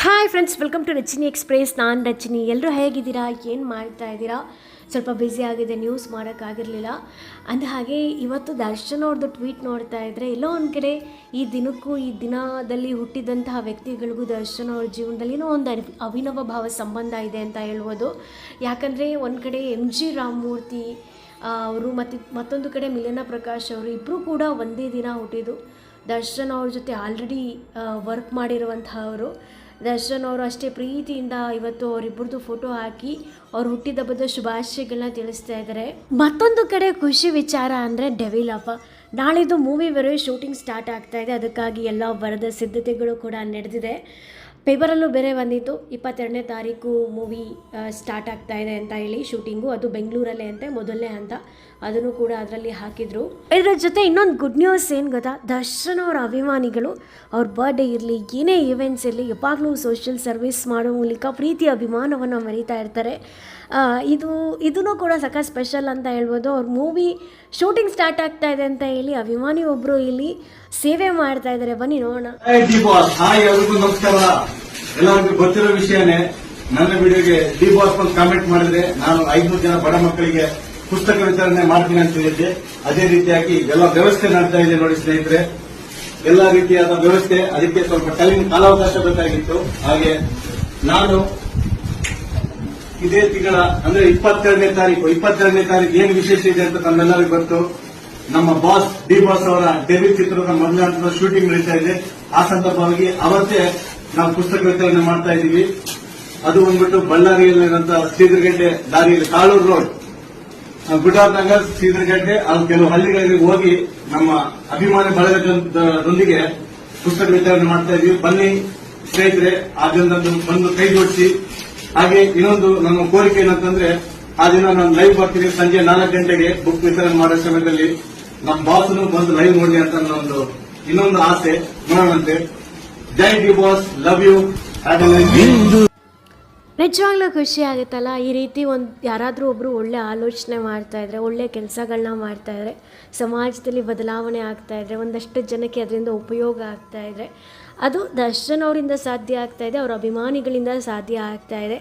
Hi friends welcome to Rachini express ನಾನು ರಚಿನಿ ಎಲ್ಲರೂ ಹೇಗಿದ್ದೀರಾ? ಏನು ಮಾಡ್ತಾ ಇದ್ದೀರಾ? ಸ್ವಲ್ಪ ಬ್ಯುಸಿ ಆಗಿದೆ ನ್ಯೂಸ್ ಮಾಡೋಕ್ಕಾಗಿರಲಿಲ್ಲ ಅಂದ ಹಾಗೆ ಇವತ್ತು ದರ್ಶನ್ ಅವ್ರದ್ದು ಟ್ವೀಟ್ ನೋಡ್ತಾ ಇದ್ದರೆ ಎಲ್ಲೋ ಒಂದು ಕಡೆ ಈ ದಿನಕ್ಕೂ, ಈ ದಿನದಲ್ಲಿ ಹುಟ್ಟಿದಂತಹ ವ್ಯಕ್ತಿಗಳಿಗೂ ದರ್ಶನ್ ಅವ್ರ ಜೀವನದಲ್ಲಿ ಏನೋ ಒಂದು ಅವಿನವ ಭಾವ ಸಂಬಂಧ ಇದೆ ಅಂತ ಹೇಳ್ಬೋದು. ಯಾಕಂದರೆ ಒಂದು ಕಡೆ ಎಂ ಜಿ ರಾಮಮೂರ್ತಿ ಅವರು ಮತ್ತು ಮತ್ತೊಂದು ಕಡೆ ಮಿಲನ ಪ್ರಕಾಶ್ ಅವರು ಇಬ್ಬರೂ ಕೂಡ ಒಂದೇ ದಿನ ಹುಟ್ಟಿದ್ದು. ದರ್ಶನ್ ಅವ್ರ ಜೊತೆ ಆಲ್ರೆಡಿ ವರ್ಕ್ ಮಾಡಿರುವಂತಹವರು. ದರ್ಶನ್ ಅವರು ಅಷ್ಟೇ ಪ್ರೀತಿಯಿಂದ ಇವತ್ತು ಅವರಿಬ್ಬರದು ಫೋಟೋ ಹಾಕಿ ಅವ್ರು ಹುಟ್ಟಿದ ಹಬ್ಬದ ಶುಭಾಶಯಗಳನ್ನ ತಿಳಿಸ್ತಾ ಇದ್ದಾರೆ. ಮತ್ತೊಂದು ಕಡೆ ಖುಷಿ ವಿಚಾರ ಅಂದರೆ ಡೆವಿಲ್ ಅಪ್ಪ ನಾಳಿದ್ದು ಮೂವಿ ಬರೋ ಶೂಟಿಂಗ್ ಸ್ಟಾರ್ಟ್ ಆಗ್ತಾ ಇದೆ. ಅದಕ್ಕಾಗಿ ಎಲ್ಲ ಬರದ ಸಿದ್ಧತೆಗಳು ಕೂಡ ನಡೆದಿದೆ. ಪೇಪರಲ್ಲೂ ಬೇರೆ ಬಂದಿತ್ತು. ಇಪ್ಪತ್ತೆರಡನೇ ತಾರೀಕು ಮೂವಿ ಸ್ಟಾರ್ಟ್ ಆಗ್ತಾ ಇದೆ ಅಂತ ಹೇಳಿ ಶೂಟಿಂಗು ಅದು ಬೆಂಗಳೂರಲ್ಲೇ ಅಂತೆ, ಮೊದಲನೇ ಅಂತ. ಅದನ್ನು ಕೂಡ ಅದರಲ್ಲಿ ಹಾಕಿದ್ರು. ಇದರ ಜೊತೆ ಇನ್ನೊಂದು ಗುಡ್ ನ್ಯೂಸ್ ಏನು ಗೊತ್ತಾ? ದರ್ಶನ್ ಅವರ ಅಭಿಮಾನಿಗಳು, ಅವ್ರ ಬರ್ಡೇ ಇರಲಿ, ಏನೇ ಈವೆಂಟ್ಸ್ ಇರಲಿ, ಯಾವಾಗಲೂ ಸೋಷಿಯಲ್ ಸರ್ವಿಸ್ ಮಾಡೋ ಮೂಲಕ ಪ್ರೀತಿ ಅಭಿಮಾನವನ್ನು ಮರಿತಾ ಇರ್ತಾರೆ. ಇದು, ಇದನ್ನು ಕೂಡ ಸಖ ಸ್ಪೆಷಲ್ ಅಂತ ಹೇಳ್ಬೋದು. ಅವ್ರ ಮೂವಿ ಶೂಟಿಂಗ್ ಸ್ಟಾರ್ಟ್ ಆಗ್ತಾ ಇದೆ ಅಂತ ಹೇಳಿ ಅಭಿಮಾನಿ ಒಬ್ಬರು ಇಲ್ಲಿ ಸೇವೆ ಮಾಡ್ತಾ ಇದ್ದಾರೆ. ಬನ್ನಿ ನೋಡೋಣ. ಎಲ್ಲರಿಗೂ ಗೊತ್ತಿರೋ ವಿಷಯನೇ, ನನ್ನ ವಿಡಿಯೋಗೆ ಡಿ ಬಾಸ್ ಬಂದು ಕಾಮೆಂಟ್ ಮಾಡಿದ್ರೆ ನಾನು ಐದ್ನೂರು ಜನ ಬಡ ಮಕ್ಕಳಿಗೆ ಪುಸ್ತಕ ವಿತರಣೆ ಮಾಡ್ತೀನಿ ಅಂತ ಹೇಳಿದ್ದೆ. ಅದೇ ರೀತಿಯಾಗಿ ಎಲ್ಲ ವ್ಯವಸ್ಥೆ ಮಾಡ್ತಾ ಇದೆ ನೋಡಿ ಸ್ನೇಹಿತರೆ. ಎಲ್ಲ ರೀತಿಯಾದ ವ್ಯವಸ್ಥೆ, ಅದಕ್ಕೆ ಸ್ವಲ್ಪ ಟೈಮ್ ಕಾಲಾವಕಾಶ ಬೇಕಾಗಿತ್ತು. ಹಾಗೆ ನಾನು ಇದೇ ತಿಂಗಳ, ಅಂದ್ರೆ ಇಪ್ಪತ್ತೆರಡನೇ ತಾರೀಕು ಇಪ್ಪತ್ತೆರಡನೇ ತಾರೀಕು ಏನ್ ವಿಶೇಷ ಇದೆ ಅಂತ ನಮ್ಮೆಲ್ಲರಿಗೂ ಗೊತ್ತು. ನಮ್ಮ ಬಾಸ್, ಡಿ ಬಾಸ್ ಅವರ ಡೆಬ್ಯೂ ಚಿತ್ರದ ಮೊದಲ ಶೂಟಿಂಗ್ ನಡೀತಾ ಇದೆ. ಆ ಸಂದರ್ಭವಾಗಿ ಅವತ್ತೇ ನಾವು ಪುಸ್ತಕ ವಿತರಣೆ ಮಾಡ್ತಾ ಇದ್ದೀವಿ. ಅದು ಬಂದ್ಬಿಟ್ಟು ಬಳ್ಳಾರಿಯಲ್ಲಿರುವಂತ ಸೀದರಗಡ್ಡೆ ದಾರಿಯಲ್ಲಿ ಕಾಳೂರು ರೋಡ್. ಗುಡಾರ್ ನಗರ್, ಸೀದರಗಡ್ಡೆ ಅದು ಕೆಲವು ಹಳ್ಳಿಗಳಿಗೆ ಹೋಗಿ ನಮ್ಮ ಅಭಿಮಾನಿ ಬಳಗದೊಂದಿಗೆ ಪುಸ್ತಕ ವಿತರಣೆ ಮಾಡ್ತಾ ಇದೀವಿ ಬನ್ನಿ ಸ್ನೇಹಿತರೆ ಅದೊಂದನ್ನು ಬಂದು ಕೈ ಜೋಡಿಸಿ. ಹಾಗೆ ಇನ್ನೊಂದು ನಮ್ಮ ಕೋರಿಕೆ ಏನಂತಂದ್ರೆ, ಆ ದಿನ ನಾನು ಲೈವ್ ಬರ್ತೀನಿ ಸಂಜೆ ನಾಲ್ಕು ಗಂಟೆಗೆ ಬುಕ್ ವಿತರಣೆ ಮಾಡೋ ಸಮಯದಲ್ಲಿ. ನಮ್ಮ ಬಾಸ್ನು ಬಂದು ಲೈವ್ ನೋಡಿ ಅಂತ ಒಂದು ಇನ್ನೊಂದು ಆಸೆ, ನೋಡೋಣಂತೆ. ಜೈ ಡಿ ಬಾಸ್ ಲವ್ ಯು ನಿಜವಾಗ್ಲೂ ಖುಷಿ ಆಗುತ್ತಲ್ಲ? ಈ ರೀತಿ ಒಂದು ಯಾರಾದರೂ ಒಬ್ಬರು ಒಳ್ಳೆ ಆಲೋಚನೆ ಮಾಡ್ತಾ ಇದ್ರೆ ಒಳ್ಳೆ ಕೆಲಸಗಳನ್ನ ಮಾಡ್ತಾ ಇದ್ರೆ ಸಮಾಜದಲ್ಲಿ ಬದಲಾವಣೆ ಆಗ್ತಾ ಇದ್ರೆ ಒಂದಷ್ಟು ಜನಕ್ಕೆ ಅದರಿಂದ ಉಪಯೋಗ ಆಗ್ತಾ ಇದ್ರೆ ಅದು ದರ್ಶನ್ ಅವರಿಂದ ಸಾಧ್ಯ ಆಗ್ತಾ ಇದೆ ಅವ್ರ ಅಭಿಮಾನಿಗಳಿಂದ ಸಾಧ್ಯ ಆಗ್ತಾ ಇದೆ.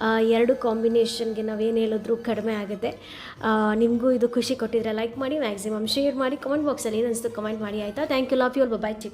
ಆ, ಎರಡು ಕಾಂಬಿನೇಷನ್ಗೆ ನಾವೇನು ಹೇಳಿದ್ರು ಕಡಿಮೆ ಆಗುತ್ತೆ. ನಿಮಗೂ ಇದು ಖುಷಿ ಕೊಟ್ಟಿದ್ರೆ ಲೈಕ್ ಮಾಡಿ ಮ್ಯಾಕ್ಸಿಮಮ್ ಶೇರ್ ಮಾಡಿ ಕಮೆಂಟ್ ಬಾಕ್ಸಲ್ಲಿ ಏನು ಅನಿಸ್ತು ಕಮೆಂಟ್ ಮಾಡಿ ಆಯಿತಾ? Thank you love you bye check